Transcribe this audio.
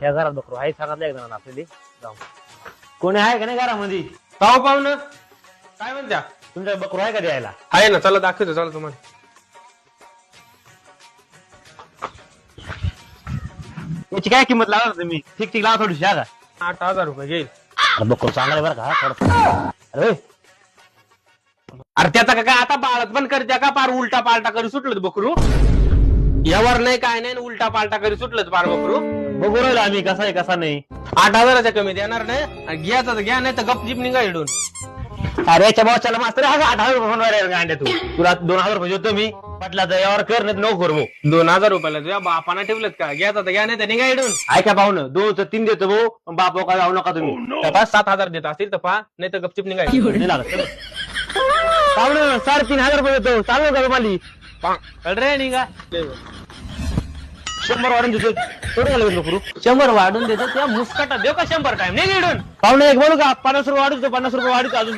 ह्या घरात बकरू. आहे सांगितलं एकदा आपल्याला. जाऊ. कोणी आहे का नाही घरामध्ये? पाहू पाहू ना. काय म्हणत्या? तुमच्या बकरू आहे का द्यायला? आहे ना चला दाखवतो चला तुम्हाला. याची काय किंमत लावणार तुम्ही? ठीक ठीक लावा थोडीशी हा का? आठ हजार रुपये घेईल. अरे बकरू चांगला आहे बरं का हा, थोडं. अरे अरे. त्याचा का काय आता बाळत पण करत्या का पार उलटा पालटा करी सुटलं बकरू? यावर नाही काय नाही उलटा पालटा करी सुटलं पार बकरू. बघू राहिलो आम्ही कसा आहे कसा नाही. आठ हजाराच्या कमी देणार नाही. आणि घ्यायचा तर घ्या नाही तर गपचिप निघा इडून. अरे याच्या भावाच्याला मास्तर हा आठ हजार रुपये गांड्या तू? तुला दोन हजार रुपये देतो मी. म्हटलं यावर कर नाही नको करू भाऊ दोन हजार रुपयाला तुझ्या बापाना ठेवलं का? घ्यायचा तर घ्या नाही तर निघा इडून. ऐका पाहुणं दोन तर तीन देतो भाऊ पण बाप का जाऊ नका तुम्ही. त्या पाच सात हजार देत असतील तर पहा नाही तर गपचिप निघा. नाही लागत चला. पाहुणं साडेतीन हजार रुपये देतो. चालू का तुम्हाला पहा. चल रे निघा. शंभर वाढून देतो थोडं झालं का करू शंभर वाढून देतो त्या मुस्कटा देऊ का शंभर टाइम नाही इडून. पाहुणे एक बोलू का? पन्नास रुपये वाढवतो पन्नास रुपये वाढवतो अजून.